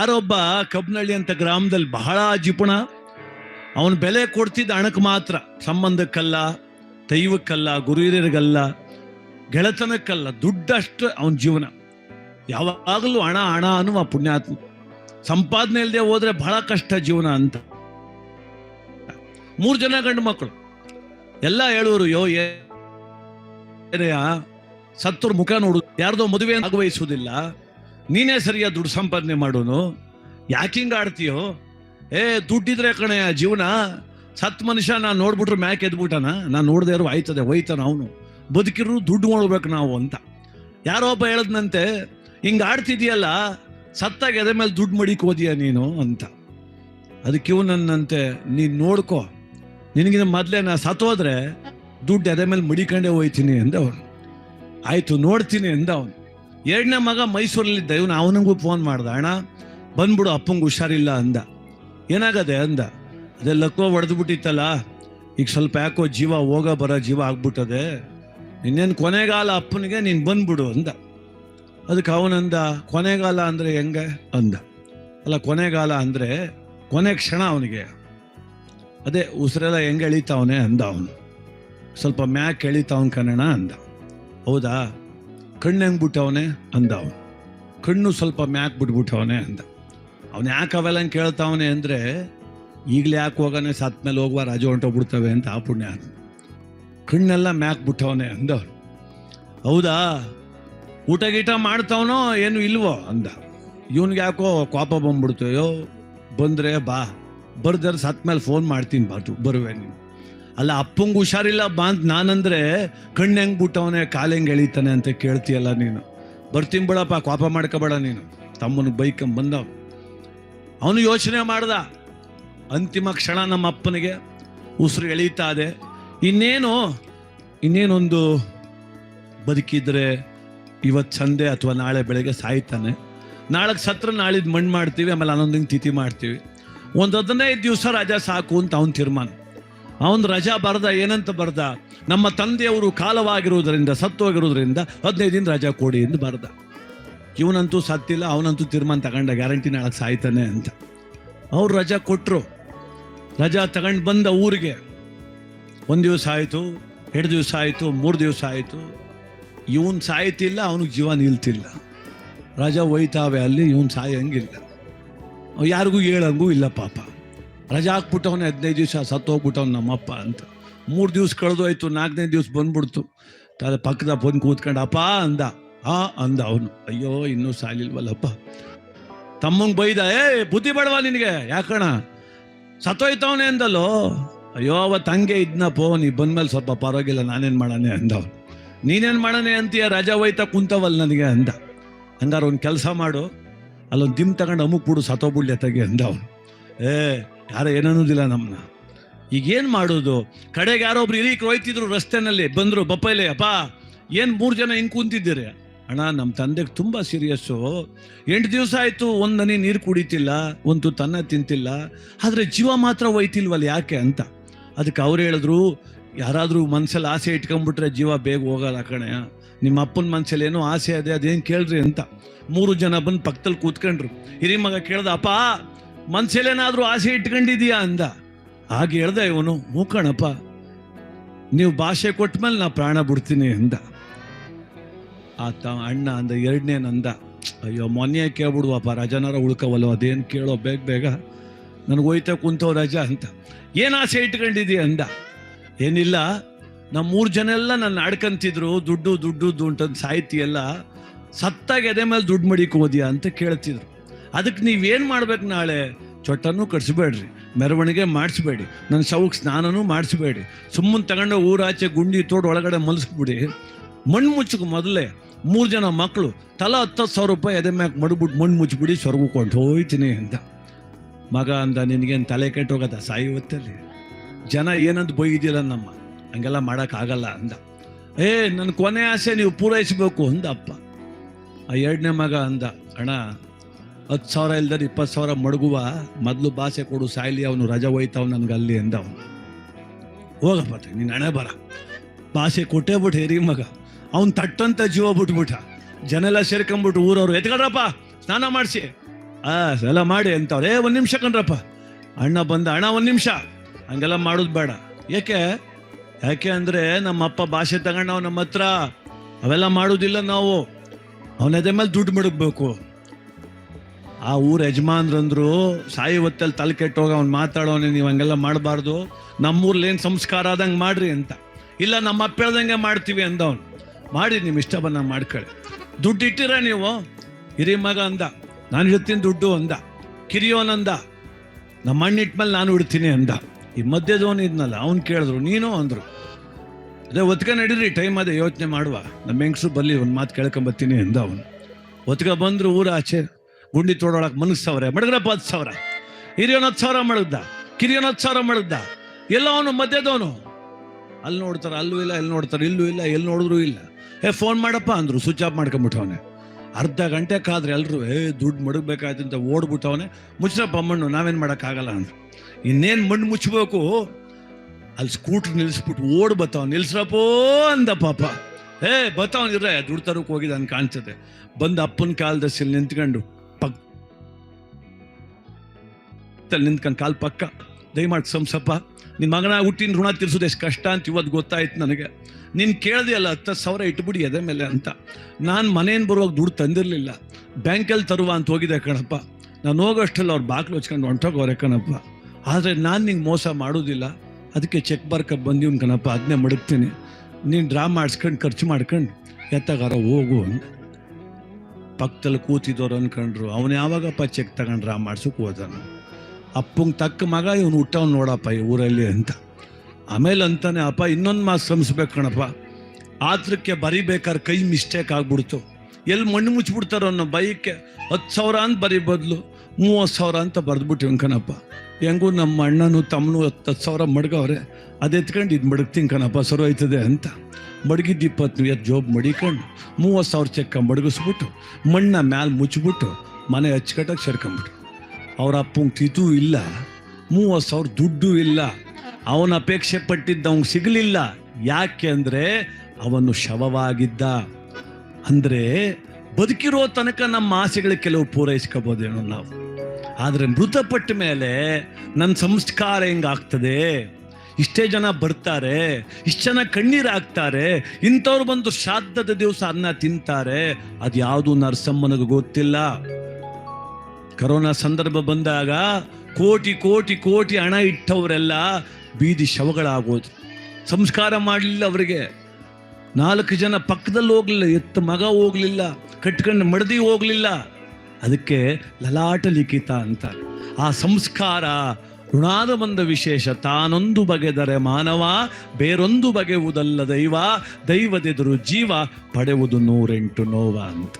ಯಾರೊಬ್ಬ ಕಬ್ನಳ್ಳಿ ಅಂತ ಗ್ರಾಮದಲ್ಲಿ ಬಹಳ ಜಿಪುಣ ಅವನ ಬೆಲೆ ಕೊಡ್ತಿದ್ದ ಹಣಕ್ಕೆ ಮಾತ್ರ. ಸಂಬಂಧಕ್ಕಲ್ಲ, ದೈವಕ್ಕಲ್ಲ ಗುರು ಹಿರಿಯರಿಗಲ್ಲ ಗೆಳೆತನಕ್ಕಲ್ಲ, ದುಡ್ಡಷ್ಟು ಅವನ ಜೀವನ. ಯಾವಾಗಲೂ ಹಣ ಹಣ ಅನ್ನುವ ಪುಣ್ಯಾತ್ಮ. ಸಂಪಾದನೆ ಇಲ್ಲದೆ ಹೋದ್ರೆ ಬಹಳ ಕಷ್ಟ ಜೀವನ ಅಂತ. ಮೂರು ಜನ ಗಂಡು ಮಕ್ಕಳು. ಎಲ್ಲ ಹೇಳುವರು ಯೋ ಸತ್ತೋರ್ ಮುಖ ನೋಡು. ಯಾರ್ದೋ ಮದುವೆ ಭಾಗವಹಿಸುವುದಿಲ್ಲ ನೀನೇ ಸರಿಯಾ ದುಡ್ಡು ಸಂಪಾದನೆ ಮಾಡೋನು? ಯಾಕೆ ಹಿಂಗ ಆಡ್ತೀಯೋ? ಏ, ದುಡ್ಡಿದ್ರೆ ಕಣೆ ಜೀವನ. ಸತ್ ಮನುಷ್ಯ, ನಾನು ನೋಡ್ಬಿಟ್ರೆ ಮ್ಯಾಕ್ ಎದ್ಬಿಟ್ಟನ? ನಾನು ನೋಡದೆ ಇರೋ ಆಯ್ತದೆ, ಹೋಯ್ತಾನ ಅವನು. ಬದುಕಿರು ದುಡ್ಡು ಮಾಡ್ಬೇಕು ನಾವು ಅಂತ. ಯಾರೋ ಒಬ್ಬ ಹೇಳದ್ನಂತೆ, ಹಿಂಗೆ ಆಡ್ತಿದ್ಯಲ್ಲ, ಸತ್ತಾಗ ಎದೆ ಮೇಲೆ ದುಡ್ಡು ಮಡಿಕ್ ಹೋದಿಯ ನೀನು? ಅಂತ. ಅದಕ್ಕೆ ಇವನನ್ನಂತೆ ನೀನು ನೋಡ್ಕೋ. ನಿನಗಿನ ಮೊದಲೇ ನಾ ಸತ್ತೋದ್ರೆ ದುಡ್ಡು ಎದೆ ಮೇಲೆ ಮಡಿಕೊಂಡೇ ಹೋಯ್ತೀನಿ ಅಂದ ಅವನು ಆಯ್ತು, ನೋಡ್ತೀನಿ ಅಂದ ಅವನು ಎರಡನೇ ಮಗ ಮೈಸೂರಲ್ಲಿದ್ದ ಇವನು ಅವನಿಗೂ ಫೋನ್ ಮಾಡ್ದ, ಅಣ್ಣ, ಬಂದ್ಬಿಡು, ಅಪ್ಪಂಗೆ ಹುಷಾರಿಲ್ಲ ಅಂದ. ಏನಾಗದೆ ಅಂದ ಅದೆಲ್ಲಕ್ಕೋ ಒಡೆದು ಬಿಟ್ಟಿತ್ತಲ್ಲ ಈಗ ಸ್ವಲ್ಪ ಯಾಕೋ ಜೀವ ಹೋಗ ಬರೋ ಜೀವ ಆಗ್ಬಿಟ್ಟದೆ, ಇನ್ನೇನು ಕೊನೆಗಾಲ ಅಪ್ಪನಿಗೆ ನೀನು ಬಂದ್ಬಿಡು ಅಂದ. ಅದಕ್ಕೆ ಅವನಂದ, ಕೊನೆಗಾಲ ಅಂದ್ರೆ ಹೆಂಗೆ? ಅಂದ. ಅಲ್ಲ, ಕೊನೆಗಾಲ ಅಂದ್ರೆ ಕೊನೆ ಕ್ಷಣ ಅವನಿಗೆ. ಅದೇ ಉಸಿರೆಲ್ಲ ಹೆಂಗೆ ಎಳಿತಾವನೆ? ಅಂದ ಅವನು. ಸ್ವಲ್ಪ ಮ್ಯಾಕ್ ಎಳಿತಾವನ್ ಕನ್ನಣ ಅಂದ. ಹೌದಾ? ಕಣ್ಣು ಹೆಂಗೆ ಬಿಟ್ಟವನೆ ಅಂದ ಅವನು. ಕಣ್ಣು ಸ್ವಲ್ಪ ಮ್ಯಾಕ್ ಬಿಟ್ಬಿಟ್ಟವನೆ ಅಂದ. ಅವನು ಯಾಕೆ ಅವೆಲ್ಲ ಹಂಗೆ ಕೇಳ್ತಾವನೆ ಅಂದರೆ, ಈಗಲೇ ಯಾಕೆ ಹೋಗಾನೆ ಸತ್ ಮೇಲೆ ಹೋಗುವ ರಾಜ ಹೊಂಟೋಗ್ಬಿಡ್ತವೆ ಅಂತ ಆ ಪುಣ್ಯ ಅಂದ. ಕಣ್ಣೆಲ್ಲ ಮ್ಯಾಕ್ ಬಿಟ್ಟವನೆ ಅಂದ ಹೌದಾ? ಊಟ ಗೀಟ ಮಾಡ್ತಾವನೋ ಏನು ಇಲ್ವೋ ಅಂದ. ಇವನ್ಗೆ ಯಾಕೋ ಕೋಪ ಬಂದ್ಬಿಡ್ತು ಅಯ್ಯೋ ಬಂದ್ರೆ ಬಾ. ಬರ್ದ್ರೆ ಸತ್ ಮೇಲೆ ಫೋನ್ ಮಾಡ್ತೀನಿ ಬಾತು, ಬರುವೆ ನೀನು. ಅಲ್ಲ, ಅಪ್ಪಂಗೆ ಹುಷಾರಿಲ್ಲ. ಬಾ ಅಂತ ನಾನಂದ್ರೆ ಕಣ್ಣು ಹೆಂಗೆ ಬಿಟ್ಟವನೆ, ಕಾಲು ಹೆಂಗೆ ಎಳಿತಾನೆ ಅಂತ ಕೇಳ್ತೀಯಲ್ಲ ನೀನು. ಬರ್ತೀನಿ ಬಿಡಪ್ಪ, ಕೋಪ ಮಾಡ್ಕೋಬೇಡ ನೀನು. ತಮ್ಮನ ಬೈಕ್ ಬಂದವ. ಅವನು ಯೋಚನೆ ಮಾಡ್ದ. ಅಂತಿಮ ಕ್ಷಣ ನಮ್ಮ ಅಪ್ಪನಿಗೆ ಉಸಿರು ಎಳೀತಾ ಇದೆ. ಇನ್ನೇನು, ಇನ್ನೇನೊಂದು ಬದುಕಿದ್ರೆ ಇವತ್ತು ಸಂದೆ ಅಥವಾ ನಾಳೆ ಬೆಳಗ್ಗೆ ಸಾಯ್ತಾನೆ. ನಾಳೆಗೆ ಸತ್ರ ನಾಳಿದ್ ಮಣ್ಣು ಮಾಡ್ತೀವಿ, ಆಮೇಲೆ ಹನ್ನೊಂದು ತಿಥಿ ಮಾಡ್ತೀವಿ. ಒಂದು ಹದಿನೈದು ದಿವಸ ರಜಾ ಸಾಕು ಅಂತ ಅವನು ತೀರ್ಮಾನ. ಅವನ್ ರಜಾ ಬರ್ದ, ಏನಂತ ಬರ್ದ? ನಮ್ಮ ತಂದೆಯವರು ಕಾಲವಾಗಿರುವುದರಿಂದ ಸತ್ತೋಗಿರೋದ್ರಿಂದ ಹದಿನೈದು ದಿನ ರಜಾ ಕೊಡಿ ಎಂದು ಬರ್ದ. ಇವನಂತೂ ಸತ್ತಿಲ್ಲ, ಅವನಂತೂ ತೀರ್ಮಾನ ತಗೊಂಡ ಗ್ಯಾರಂಟಿ ನಾಳಕ್ಕೆ ಸಾಯ್ತಾನೆ ಅಂತ. ಅವ್ರು ರಜಾ ಕೊಟ್ಟರು ರಜಾ ತಗೊಂಡು ಬಂದ ಊರಿಗೆ. ಒಂದು ದಿವಸ ಆಯಿತು, ಎರಡು ದಿವಸ ಆಯಿತು, ಮೂರು ದಿವಸ ಆಯಿತು. ಇವನ್ ಸಾಯ್ತಿಲ್ಲ, ಅವನಿಗೆ ಜೀವ ನಿಲ್ತಿಲ್ಲ. ರಜಾ ಒಯ್ತಾವೆ ಅಲ್ಲಿ, ಇವನ್ ಸಾಯಂಗಿಲ್ಲ. ಯಾರಿಗೂ ಹೇಳಂಗೂ ಇಲ್ಲ ಪಾಪ. ರಜಾ ಹಾಕ್ಬಿಟ್ಟವನೆ ಹದಿನೈದು ದಿವಸ ಸತ್ತು ಹೋಗ್ಬಿಟ್ಟವ್ನು ನಮ್ಮಪ್ಪ ಅಂತ. ಮೂರು ದಿವ್ಸ ಕಳೆದೋಯ್ತು ನಾಲ್ಕನೇ ದಿವ್ಸ ಬಂದ್ಬಿಡ್ತು. ತಲೆ ಪಕ್ಕದ ಬಂದು ಕೂತ್ಕೊಂಡು, ಅಪ್ಪ, ಅಂದ. ಆ, ಅಂದ ಅವನು. ಅಯ್ಯೋ, ಇನ್ನೂ ಸಾಲಿಲ್ವಲ್ಲಪ್ಪ ತಮ್ಮಂಗೆ ಬೈದ, ಏ, ಬುದ್ಧಿ ಬೇಡವಾ ನಿನಗೆ? ಯಾಕಣ ಸತ್ತೋಯ್ತವನೇ ಅಂದಲ್ಲೋ. ಅಯ್ಯೋ ಅವತ್ತು ಹಂಗೆ ಇದ್ನಪ್ಪೋ, ನೀ ಬಂದ್ಮೇಲೆ ಸ್ವಲ್ಪ ಪರವಾಗಿಲ್ಲ, ನಾನೇನು ಮಾಡಾನೆ? ಅಂದವನು ನೀನೇನು ಮಾಡೋಣ ಅಂತೀಯ? ರಜಾ ಹೋಯ್ತಾ ಕುಂತವಲ್ಲ ನನಗೆ? ಅಂದ. ಹಂಗಾರ ಒಂದು ಕೆಲಸ ಮಾಡು. ಅಲ್ಲೊಂದು ದಿಮ್ ತಗೊಂಡು ಅಮುಕ್ ಬಿಡು, ಸತ್ತೋಗ್ಬಿಡ್ಲಿ ತಗೆ ಅಂದ ಅವನು. ಏ ಯಾರ ಏನನ್ನೋದಿಲ್ಲ ನಮ್ಮನ್ನ ಈಗೇನು ಮಾಡೋದು? ಕಡೆಗೆ ಯಾರೋ ಒಬ್ರು ಇರೀಕ್ ಹೋಯ್ತಿದ್ರು ರಸ್ತೆನಲ್ಲಿ, ಬಂದರು, ಬಪ್ಪೈಲೆ, ಅಪ್ಪ, ಏನು ಮೂರು ಜನ ಹಿಂಗೆ ಕುಂತಿದ್ದೀರಿ? ಅಣ್ಣ ನಮ್ಮ ತಂದೆಗೆ ತುಂಬ ಸೀರಿಯಸ್ಸು ಎಂಟು ದಿವಸ ಆಯಿತು, ಒಂದು ನನಿ ನೀರು ಕುಡಿತಿಲ್ಲ, ಒಂದು ತನ್ನ ತಿಂತಿಲ್ಲ, ಆದರೆ ಜೀವ ಮಾತ್ರ ಹೋಯ್ತಿಲ್ವಲ್ಲ ಯಾಕೆ ಅಂತ. ಅದಕ್ಕೆ ಅವ್ರು ಹೇಳಿದ್ರು, ಯಾರಾದರೂ ಮನ್ಸಲ್ಲಿ ಆಸೆ ಇಟ್ಕೊಂಡ್ಬಿಟ್ರೆ ಜೀವ ಬೇಗ ಹೋಗಲ್ಲ ಕಣೆ. ನಿಮ್ಮ ಅಪ್ಪನ ಮನ್ಸಲ್ಲಿ ಏನೋ ಆಸೆ ಅದೇ ಅದೇನು ಕೇಳ್ರಿ ಅಂತ. ಮೂರು ಜನ ಬಂದು ಪಕ್ಕದಲ್ಲಿ ಕೂತ್ಕೊಂಡ್ರು. ಹಿರಿ ಮಗ ಕೇಳ್ದ, ಅಪ್ಪ ಮನ್ಸಲ್ಲೇನಾದ್ರೂ ಆಸೆ ಇಟ್ಕೊಂಡಿದೀಯಾ ಅಂದ. ಹಾಗೆ ಹೇಳ್ದ ಇವನು, ಮೂಕಣಪ್ಪ, ನೀವು ಭಾಷೆ ಕೊಟ್ಮೇಲೆ ನಾ ಪ್ರಾಣ ಬಿಡ್ತೀನಿ ಅಂದ. ಆತ ಅಣ್ಣ ಅಂದ ಎರಡನೇ ನಂದ ಅಯ್ಯೋ, ಮೊನ್ನೆ ಕೇಳ್ಬಿಡುವಪ್ಪ, ರಜನಾರ ಉಳ್ಕವಲ್ಲ, ಅದೇನು ಕೇಳೋ, ಬೇಗ ಬೇಗ ನನಗೆ ಹೋಯ್ತಾ ಕುಂತವ್ ರಜಾ ಅಂತ. ಏನು ಆಸೆ ಇಟ್ಕೊಂಡಿದೀಯ ಅಂದ. ಏನಿಲ್ಲ ನಮ್ಮ ಮೂರು ಜನ ಎಲ್ಲ ನನ್ನ ಆಡ್ಕಂತಿದ್ರು ದುಡ್ಡು ದುಡ್ಡು ದುಡ್ಡು ಅಂತ ಸಾಹಿತಿ ಎಲ್ಲ ಸತ್ತಾಗ ಎದೆ ಮೇಲೆ ದುಡ್ಡು ಮಡಿಕೋದ್ಯಾ ಅಂತ ಕೇಳ್ತಿದ್ರು. ಅದಕ್ಕೆ ನೀವೇನು ಮಾಡ್ಬೇಕು ನಾಳೆ? ಚೊಟ್ಟನೂ ಕಟ್ಸ್ಬೇಡ್ರಿ, ಮೆರವಣಿಗೆ ಮಾಡಿಸ್ಬೇಡಿ ನನ್ನ ಶವಕ್ಕೆ ಸ್ನಾನನೂ ಮಾಡಿಸ್ಬೇಡಿ, ಸುಮ್ಮನೆ ತಗೊಂಡು ಊರಾಚೆ ಗುಂಡಿ ತೋಡು ಒಳಗಡೆ ಮಲಸ್ಬಿಡಿ. ಮಣ್ಣು ಮುಚ್ಚಕ್ಕೆ ಮೊದಲೇ ಮೂರು ಜನ ಮಕ್ಕಳು ತಲಾ ಹತ್ತು ಸಾವಿರ ರೂಪಾಯಿ ಎದೆ ಮ್ಯಾಕ್ ಮಡ್ಬಿಟ್ಟು ಮಣ್ಣು ಮುಚ್ಚಿಬಿಡಿ ಸ್ವರ್ಗಕೊಂಡು ಹೋಯ್ತೀನಿ ಅಂತ. ಮಗ ಅಂದ, ನಿನಗೇನು ತಲೆ ಕೆಟ್ಟೋಗದ ಸಾಯಿ ಹೊತ್ತಲ್ಲಿ. ಜನ ಏನಂತ ಬೈದಿಲ್ಲ ನಮ್ಮ. ಹಂಗೆಲ್ಲ ಮಾಡೋಕ್ಕಾಗಲ್ಲ ಅಂದ. ಏ ನನ್ನ ಕೊನೆ ಆಸೆ ನೀವು ಪೂರೈಸಬೇಕು ಅಂದ ಅಪ್ಪ ಆ ಎರಡನೇ ಮಗ ಅಂದ, ಅಣ್ಣ ಹತ್ತು ಸಾವಿರ ಇಲ್ದರೆ ಇಪ್ಪತ್ತು ಸಾವಿರ ಮಡಗುವ ಮೊದಲು ಭಾಷೆ ಕೊಡು ಸಾಯ್ಲಿ, ಅವನು ರಜಾ ಹೋಯ್ತಾವ್ ನನ್ಗೆ ಅಲ್ಲಿ ಅಂದ ಅವನು ಹೋಗಪ್ಪ ನೀನು ಹಣೆ ಬರ. ಭಾಷೆ ಕೊಟ್ಟೇ ಬಿಟ್ಟು ಹೇರಿ ಮಗ. ಅವ್ನು ತಟ್ಟಂತ ಜೀವ ಬಿಟ್ಬಿಟ್ಟ. ಜನೆಲ್ಲ ಸೇರ್ಕೊಂಬಿಟ್ಟು ಊರವ್ರು, ಎತ್ಕೊಂಡ್ರಪ್ಪ, ಸ್ನಾನ ಮಾಡಿಸಿ. ಆ, ಎಲ್ಲ ಮಾಡಿ ಅಂತವ್ರೆ. ಏ, ಒಂದು ನಿಮಿಷ ಕಣ್ರಪ್ಪ. ಅಣ್ಣ ಬಂದ, ಅಣ್ಣ, ಒಂದು ನಿಮಿಷ. ಹಂಗೆಲ್ಲ ಮಾಡೋದು ಬೇಡ. ಯಾಕೆ? ಯಾಕೆ ಅಂದರೆ ನಮ್ಮ ಅಪ್ಪ ಭಾಷೆ ತಗೊಂಡವ್ ನಮ್ಮ ಹತ್ರ ಅವೆಲ್ಲ ಮಾಡೋದಿಲ್ಲ ನಾವು. ಅವನ ಎದೆ ಮೇಲೆ ದುಡ್ಡು ಮಡಗಬೇಕು. ಆ ಊರ ಯಜಮಾನ್ರಂದ್ರು ಸಾಯಿ ಹೊತ್ತಲ್ಲಿ ತಲೆ ಕೆಟ್ಟೋಗ ಅವ್ನು ಮಾತಾಡೋನೆ ನೀವು ಹಂಗೆಲ್ಲ ಮಾಡಬಾರ್ದು. ನಮ್ಮೂರ್ಲಿ ಏನು ಸಂಸ್ಕಾರ ಆದಂಗೆ ಮಾಡ್ರಿ ಅಂತ. ಇಲ್ಲ, ನಮ್ಮ ಅಪ್ಪ ಹೇಳ್ದಂಗೆ ಮಾಡ್ತೀವಿ ಅಂದ ಅಂದವನು. ಮಾಡಿ ನಿಮ್ಮ ಇಷ್ಟ ಬಂದ ಮಾಡ್ಕೊಳ್ಳಿ. ದುಡ್ಡು ಇಟ್ಟಿರ ನೀವು? ಹಿರಿ ಮಗ ಅಂದ. ನಾನು ಇಡ್ತೀನಿ ದುಡ್ಡು ಅಂದ. ಕಿರಿಯೋನಂದ ನಮ್ಮ ಇಟ್ಮೇಲೆ ನಾನು ಇಡ್ತೀನಿ ಅಂದ. ಈ ಮಧ್ಯದವನು ಇದ್ನಲ್ಲ, ಅವ್ನು ಕೇಳಿದ್ರು, ನೀನು ಅಂದ್ರು. ಅದೇ, ಒತ್ಕ ನಡೀರಿ, ಟೈಮ್ ಅದೇ, ಯೋಚನೆ ಮಾಡುವ. ನಮ್ಮ ಹೆಂಗಸು ಬರಲಿ, ಒಂದು ಮಾತು ಕೇಳ್ಕೊಂಬತ್ತೀನಿ ಅಂದ ಅವನು. ಒತ್ಕ ಬಂದ್ರು ಊರ ಆಚೆ. ಗುಂಡಿ ತೋಡೊಳಗೆ ಸಾವಿರ ಮಡಗ್ರಪ್ಪ ಹತ್ತು ಸಾವಿರ. ಹಿರಿಯನ ಹತ್ತು ಸಾವಿರ ಮಡಗ್ದ, ಕಿರಿಯನ ಹತ್ತು ಸಾವಿರ ಮಡಗ್ದ. ಎಲ್ಲ ಅವನು ಮಧ್ಯದವನು. ಅಲ್ಲಿ ನೋಡ್ತಾರೆ, ಅಲ್ಲೂ ಇಲ್ಲ ಎಲ್ಲಿ ನೋಡ್ತಾರೆ, ಇಲ್ಲೂ ಇಲ್ಲ, ಎಲ್ಲಿ ನೋಡಿದ್ರು ಇಲ್ಲ. ಏ ಫೋನ್ ಮಾಡಪ್ಪ ಅಂದ್ರು ಸ್ವಿಚ್ ಆಫ್ ಮಾಡ್ಕೊಂಬಿಟ್ಟವನೆ. ಅರ್ಧ ಗಂಟೆ ಕಾದ್ರೆ ಎಲ್ಲರೂ ಏ, ದುಡ್ಡು ಮಡಗಬೇಕಾಯ್ತು ಅಂತ ಓಡ್ಬಿಟ್ಟವನೆ. ಮುಚ್ಚಪ್ಪ ಮಣ್ಣು, ನಾವೇನು ಮಾಡೋಕ್ಕಾಗಲ್ಲ ಅಂದ್ರು. ಇನ್ನೇನು ಮಣ್ಣು ಮುಚ್ಚಬೇಕು ಅಲ್ಲಿ ಸ್ಕೂಟ್ರ್ ನಿಲ್ಲಿಸ್ಬಿಟ್ಟು ಓಡ್ ಬತ್ತವ ನಿಲ್ಸ್ರಪ್ಪೋ ಅಂದ ಪಾಪ. ಏ ಬತ್ತವನಿರ ದುಡ್ಡು ತರಕ್ಕೆ ಅಂತ ಕಾಣ್ತದೆ. ಬಂದು ಅಪ್ಪನ ಕಾಲದಲ್ಲಿ ನಿಂತ್ಕೊಂಡು ಪಕ್ ನಿಂತ್ಕೊಂಡು ಕಾಲ್ ಪಕ್ಕ. ದಯಮಾಡಿ ಸಂಸಪ್ಪ ನಿನ್ನ ಮಗನ ಹುಟ್ಟಿನ ಋಣ ತೀರ್ಸೋದು ಎಷ್ಟು ಕಷ್ಟ ಅಂತ ಇವತ್ತು ಗೊತ್ತಾಯ್ತು ನನಗೆ. ನೀನು ಕೇಳ್ದೆ ಅಲ್ಲ ಹತ್ತು ಸಾವಿರ ಇಟ್ಬಿಡಿ ಅದೇ ಮೇಲೆ ಅಂತ. ನಾನು ಮನೆಯಿಂದ ಬರುವಾಗ ದುಡ್ಡು ತಂದಿರಲಿಲ್ಲ. ಬ್ಯಾಂಕಲ್ಲಿ ತರುವ ಅಂತ ಹೋಗಿದೆ ಕಣಪ್ಪ. ನಾನು ಹೋಗೋಷ್ಟಲ್ಲಿ ಅವ್ರು ಬಾಗಿಲು ಹಚ್ಕೊಂಡು ಹೊಂಟೋಗವ್ರೆ ಕಣಪ್ಪ. ಆದರೆ ನಾನು ನಿಂಗೆ ಮೋಸ ಮಾಡೋದಿಲ್ಲ. ಅದಕ್ಕೆ ಚೆಕ್ ಬರ್ಕ ಬಂದಿವ್ನು ಕಣಪ್ಪ ಅದನ್ನೇ ಮಡಗ್ತೀನಿ. ನೀನು ಡ್ರಾ ಮಾಡಿಸ್ಕೊಂಡು, ಖರ್ಚು ಮಾಡ್ಕೊಂಡು, ಎತ್ತಗಾರ ಹೋಗು ಅಂದ. ಪಕ್ಕದಲ್ಲಿ ಕೂತಿದ್ದವ್ರು ಅನ್ಕೊಂಡ್ರು. ಅವನು ಯಾವಾಗಪ್ಪ ಚೆಕ್ ತಗೊಂಡು ಡ್ರಾ ಮಾಡ್ಸೋಕೆ ಹೋದನು? ಅಪ್ಪಂಗೆ ತಕ್ಕ ಮಗ, ಇವನು ಹುಟ್ಟವ್ನು ನೋಡಪ್ಪ ಈ ಊರಲ್ಲಿ ಅಂತ. ಆಮೇಲೆ ಅಂತಾನೆ, ಅಪ್ಪ, ಇನ್ನೊಂದು ಮಾತು ಶ್ರಮಿಸ್ಬೇಕು ಕಣಪ್ಪ. ಆತ್ರಕ್ಕೆ ಬರಿಬೇಕಾದ್ರೆ ಕೈ ಮಿಸ್ಟೇಕ್ ಆಗ್ಬಿಡ್ತು. ಎಲ್ಲಿ ಮಣ್ಣು ಮುಚ್ಚಿಬಿಡ್ತಾರೋ ಅನ್ನೋ ಬೈಕ್ಕೆ ಹತ್ತು ಸಾವಿರ ಅಂತ ಬರೀ ಬದಲು, ಮೂವತ್ತು ಸಾವಿರ ಅಂತ ಬರೆದ್ಬಿಟ್ಟಿವ್ ಕಣಪ್ಪ. ಹೆಂಗೂ ನಮ್ಮ ಅಣ್ಣನು ತಮ್ಮನು ಹತ್ತು ಹತ್ತು ಸಾವಿರ ಮಡ್ಗವ್ರೆ. ಅದು ಎತ್ಕೊಂಡು ಇದು ಮಡಗ್ತೀನಿ ಕಣಪ್ಪ, ಸರು ಆಯ್ತದೆ ಅಂತ. ಮಡಗಿದ್ದು ಇಪ್ಪತ್ತು ಎತ್ತು ಜೋಬ್ ಮಡಿಕೊಂಡು ಮೂವತ್ತು ಸಾವಿರ ಚೆಕ್ಕ ಮಡಗಿಸ್ಬಿಟ್ಟು, ಮಣ್ಣ ಮ್ಯಾಲೆ ಮುಚ್ಚಿಬಿಟ್ಟು, ಮನೆ ಅಚ್ಚುಕಟ್ಟಾಗಿ ಸೇರ್ಕೊಂಬಿಟ್ರು ಅವ್ರ ಅಪ್ಪಂಗೆ ಇಲ್ಲ, ಮೂವತ್ತು ಸಾವಿರ ದುಡ್ಡು ಇಲ್ಲ, ಅವನ ಅಪೇಕ್ಷೆ ಪಟ್ಟಿದ್ದ ಅವ್ನಿಗೆ ಸಿಗಲಿಲ್ಲ. ಯಾಕೆ ಅಂದರೆ ಅವನು ಶವವಾಗಿದ್ದ. ಅಂದರೆ ಬದುಕಿರೋ ತನಕ ನಮ್ಮ ಆಸೆಗಳು ಕೆಲವು ಪೂರೈಸ್ಕೋಬೋದೇನೋ ನಾವು. ಆದರೆ ಮೃತಪಟ್ಟ ಮೇಲೆ ನನ್ನ ಸಂಸ್ಕಾರ ಹೆಂಗಾಗ್ತದೆ ಇಷ್ಟೇ ಜನ ಬರ್ತಾರೆ, ಇಷ್ಟು ಜನ ಕಣ್ಣೀರು ಹಾಕ್ತಾರೆ, ಇಂಥವ್ರು ಬಂದು ಶ್ರಾದ್ದದ ದಿವಸ ಅನ್ನ ತಿಂತಾರೆ ಅದು ಯಾವುದು ನರಸಮ್ಮನಿಗೆ ಗೊತ್ತಿಲ್ಲ. ಕರೋನಾ ಸಂದರ್ಭ ಬಂದಾಗ ಕೋಟಿ ಕೋಟಿ ಕೋಟಿ ಹಣ ಇಟ್ಟವರೆಲ್ಲ ಬೀದಿ ಶವಗಳಾಗೋದು ಸಂಸ್ಕಾರ ಮಾಡಲಿಲ್ಲ ಅವರಿಗೆ. ನಾಲ್ಕು ಜನ ಪಕ್ಕದಲ್ಲಿ ಹೋಗಲಿಲ್ಲ, ಎತ್ತ ಮಗ ಹೋಗಲಿಲ್ಲ, ಕಟ್ಕೊಂಡು ಮಡದಿ ಹೋಗಲಿಲ್ಲ. ಅದಕ್ಕೆ ಲಲಾಟ ಲಿಖಿತ ಅಂತ. ಆ ಸಂಸ್ಕಾರ ಋಣಾದ ಬಂದ ವಿಶೇಷ. ತಾನೊಂದು ಬಗೆದರೆ ಮಾನವ, ಬೇರೊಂದು ಬಗೆಯುವುದಲ್ಲ ದೈವ. ದೈವದೆದುರು ಜೀವ ಪಡೆಯುವುದು ನೂರೆಂಟು ನೋವ ಅಂತ.